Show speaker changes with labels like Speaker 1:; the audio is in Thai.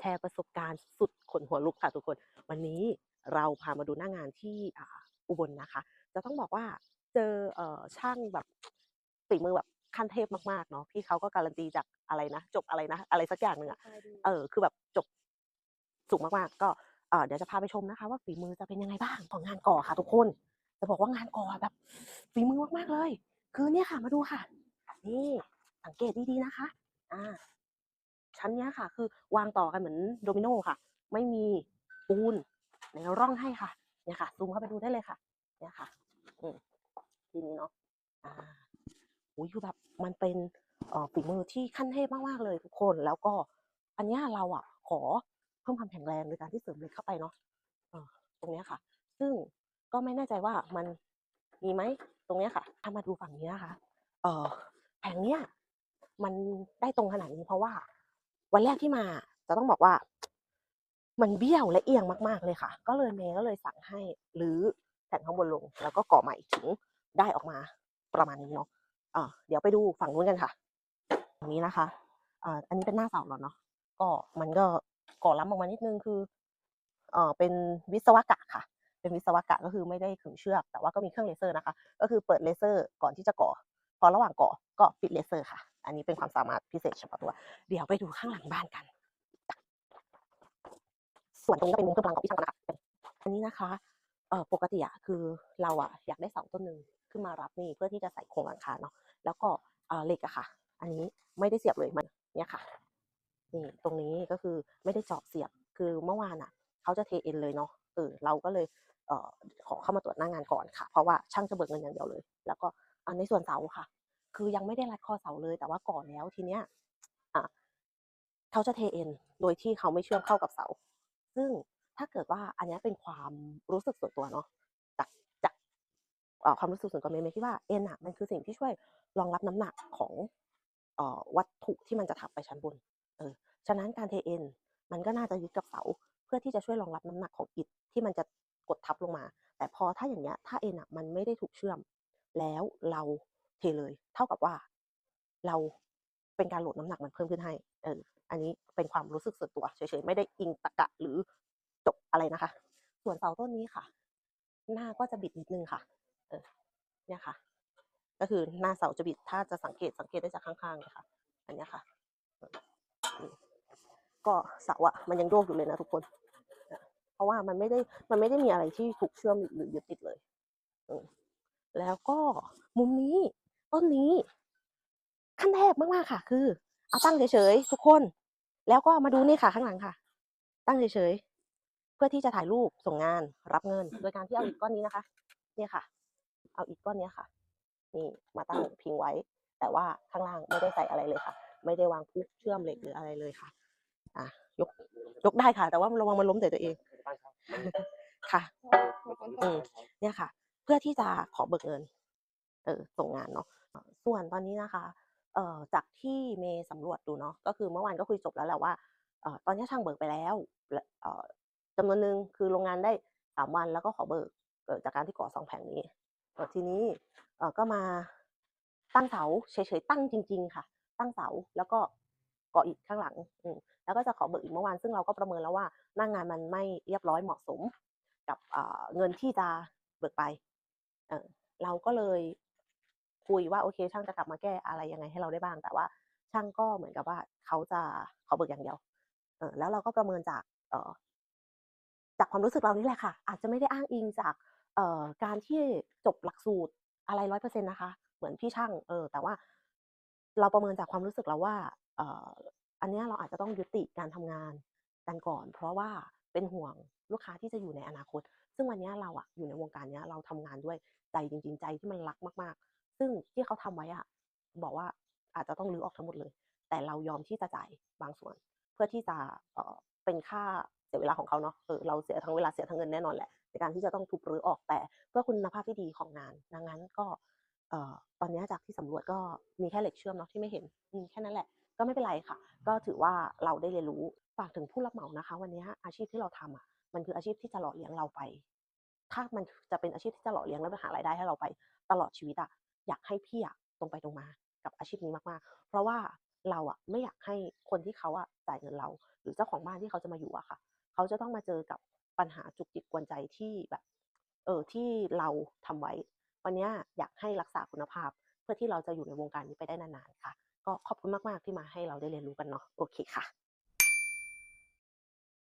Speaker 1: แชร์ประสบการณ์สุดขนหัวลุกค่ะทุกคน วันนี้เราพามาดูหน้างานที่อ่าอุบลนะคะ จะต้องบอกว่าเจอเอ่อช่างแบบฝีมือแบบขั้นเทพมากๆเนาะพี่เขาก็การันตีจากอะไรนะจบอะไรนะ อะไรสักอย่างหนึ่งอะเออ คือแบบจบสูงมากๆ ก็เอ่อเดี๋ยวจะพาไปชมนะคะ ว่าฝีมือจะเป็นยังไงบ้างของงานก่อค่ะ ทุกคน จะบอกว่างานก่อแบบฝีมือมากๆเลย คือเนี่ยค่ะมาดูค่ะ นี่สังเกตดีๆนะคะ อ่า ชั้นนี้ค่ะ คือวางต่อกันเหมือนโดมิโนค่ะ ไม่มีปูนในร่องให้ค่ะเนี่ยค่ะซูมเข้าไปดูได้เลยค่ะ เนี่ยค่ะทีนี้เนาะอ่าอุ้ยคือแบบมันเป็นฝีมือที่ขั้นเทพมากๆเลยทุกคนแล้วก็ อันนี้เราอะ ขอเพิ่มความแข็งแรงโดยการที่เสริมเหล็กเข้าไปเนาะตรงนี้ค่ะ ซึ่งก็ไม่แน่ใจว่ามันมีไหมตรงนี้ค่ะถ้ามาดูฝั่งนี้นะคะ เออแผงเนี้ยมันได้ตรงขนาดนี้เพราะว่า วันแรกที่มาจะต้องบอกว่า มันเบี้ยวและเอียงมากๆเลยค่ะ ก็เลยเมย์ก็เลยสั่งให้หรือแผ่นข้างบนลง แล้วก็ก่อใหม่ถึงได้ออกมาประมาณนี้เนาะอ่าเดี๋ยวไปดูฝั่งนู้นกันค่ะตรงนี้นะคะอ่าอันนี้เป็นหน้าเสาแล้วเนาะก็มันก็ก่อล้ำออกมานิดนึงคือเอ่อเป็นวิศวกะค่ะ เป็นวิศวกะก็คือไม่ได้ขึงเชือก แต่ว่าก็มีเครื่องเลเซอร์นะคะ ก็คือเปิดเลเซอร์ก่อนที่จะก่อ พอระหว่างก่อก็ปิดเลเซอร์ค่ะ อันนี้เป็นความสามารถพิเศษเฉพาะตัว เดี๋ยวไปดูข้างหลังบ้านกัน ส่วนตรงนี้ก็เป็นมุมเครื่องพลังของพี่ช่างนะคะอันนี้นะคะเอ่อปกติอะคือเราอะอยากได้เสาต้นหนึ่งขึ้นมารับนี่เพื่อที่จะใส่โครงหลังคาเนาะแล้วก็เอ่อเหล็กอะค่ะ อันนี้ไม่ได้เสียบเลยมันเนี่ยค่ะนี่ตรงนี้ก็คือไม่ได้เจาะเสียบคือเมื่อวานอะเขาจะเทเอ็นเลยเนาะเออเราก็เลยเอ่อขอเข้ามาตรวจหน้างานก่อนค่ะ เพราะว่าช่างจะเบิกเงินอย่างเดียวเลย แล้วก็ในส่วนเสาค่ะ คือยังไม่ได้รัดคอเสาเลย แต่ว่าก่อนแล้วทีเนี้ยอะเขาจะเทเอ็นโดยที่เขาไม่เชื่อมเข้ากับเสา ซึ่งถ้าเกิดว่าอันนี้เป็นความรู้สึกส่วนตัวเนาะจากจากความรู้สึกส่วนตัวเมย์เมย์คิดว่าเอ็นอะมันคือสิ่งที่ช่วยรองรับน้ำหนักของวัตถุที่มันจะทับไปชั้นบน เออ ฉะนั้นการเทเอ็นมันก็น่าจะยึดกับเสา เพื่อที่จะช่วยรองรับน้ำหนักของอิฐที่มันจะกดทับลงมา แต่พอถ้าอย่างเงี้ย ถ้าเอ็นอะมันไม่ได้ถูกเชื่อม แล้วเราเทเลย ท่ากับว่า เราเป็นการโหลดน้ำหนักมันเพิ่มขึ้นให้เอออันนี้เป็นความรู้สึกส่วนตัวเฉยๆไม่ได้อิงตะกะหรือจบอะไรนะคะ ส่วนเสาต้นนี้ค่ะ หน้าก็จะบิดนิดนึงค่ะเออเนี่ยค่ะ ก็คือหน้าเสาจะบิดถ้าจะสังเกตสังเกตได้จากข้างๆเลยค่ะ อันนี้ค่ะก็เสาอะมันยังโยกอยู่เลยนะทุกคน เพราะว่ามันไม่ได้มันไม่ได้มีอะไรที่ถูกเชื่อมหรือยึดติดเลยแล้วก็มุมนี้ ต้นนี้ ขั้นเทพมากๆค่ะ คือ เอาตั้งเฉยๆทุกคน แล้วก็มาดูนี่ค่ะข้างหลังค่ะ ตั้งเฉยๆเพื่อที่จะถ่ายรูปส่งงานรับเงิน โดยการที่เอาอิฐก้อนนี้นะคะเนี่ยค่ะ เอาอิฐก้อนเนี้ยค่ะ นี่มาตั้งพิงไว้ แต่ว่าข้างล่างไม่ได้ใส่อะไรเลยค่ะ ไม่ได้วางพุกเชื่อมเหล็กหรืออะไรเลยค่ะ อะยกยกได้ค่ะ แต่ว่าระวังมันล้มใส่ตัวเองค่ะ อืมเนี่ยค่ะ เพื่อที่จะขอเบิกเงิน เออส่งงานเนาะส่วนตอนนี้นะคะเอ่อจากที่เมย์สำรวจดูเนาะก็คือเมื่อวานก็คุยจบแล้วแหละว่าเอ่อตอนนี้ช่างเบิกไปแล้วเอ่อจำนวนหนึ่งคือโรงงานได้สามวันแล้วก็ขอเบิกเอ่อจากการที่ก่อสองแผงนี้ทีนี้เอ่อก็มาตั้งเสาเฉยๆตั้งจริง ๆ ค่ะ ตั้งเสาแล้วก็ก่ออิฐข้างหลังอืมแล้วก็จะขอเบิกอีกเมื่อวานซึ่งเราก็ประเมินแล้วว่าหน้างานมันไม่เรียบร้อยเหมาะสมกับเอ่อเงินที่จะเบิกไปเออเราก็เลย คุยว่าโอเค ช่างจะกลับมาแก้อะไรยังไงให้เราได้บ้าง แต่ว่าช่างก็เหมือนกับว่าเขาจะขอเบิกอย่างเดียวเออแล้วเราก็ประเมินจากเออจากความรู้สึกเรานี่แหละค่ะ อาจจะไม่ได้อ้างอิงจากเอ่อการที่จบหลักสูตรอะไรร้อยเปอร์เซ็นต์นะคะ เหมือนพี่ช่างเออแต่ว่า เราประเมินจากความรู้สึกเราว่าเอ่ออันนี้เราอาจจะต้องยุติการทำงานกันก่อน เพราะว่าเป็นห่วงลูกค้าที่จะอยู่ในอนาคต ซึ่งวันนี้เราอะอยู่ในวงการนี้เราทำงานด้วยใจจริง ๆ ใจที่มันรักมากๆ ซึ่งที่เขาทำไว้อะบอกว่าอาจจะต้องรื้อออกทั้งหมดเลย แต่เรายอมที่จะจ่ายบางส่วน เพื่อที่จะเป็นค่าเสียเวลาของเขาเนาะเออเราเสียทั้งเวลาเสียทั้งเงินแน่นอนแหละในการที่จะต้องทุบรื้อออกแต่เพื่อคุณภาพที่ดีของงาน ดังนั้นก็ตอนนี้จากที่สำรวจก็มีแค่เหล็กเชื่อมเนาะที่ไม่เห็นแค่นั้นแหละ ก็ไม่เป็นไรค่ะ ก็ถือว่าเราได้เรียนรู้ฝากถึงผู้รับเหมานะคะ วันนี้อาชีพที่เราทำอะมันคืออาชีพที่จะหล่อเลี้ยงเราไป ถ้ามันจะเป็นอาชีพที่จะหล่อเลี้ยงแล้วไปหารายได้ให้เราไปตลอดชีวิตอะ อยากให้พี่อะตรงไปตรงมากับอาชีพนี้มากๆ เพราะว่าเราอะไม่อยากให้คนที่เขาอะจ่ายเงินเรา หรือเจ้าของบ้านที่เขาจะมาอยู่อะค่ะ เขาจะต้องมาเจอกับปัญหาจุกจิกกวนใจที่แบบเออที่เราทำไว้ วันนี้อยากให้รักษาคุณภาพ เพื่อที่เราจะอยู่ในวงการนี้ไปได้นานๆค่ะ ก็ขอบคุณมากๆที่มาให้เราได้เรียนรู้กันเนาะโอเคค่ะ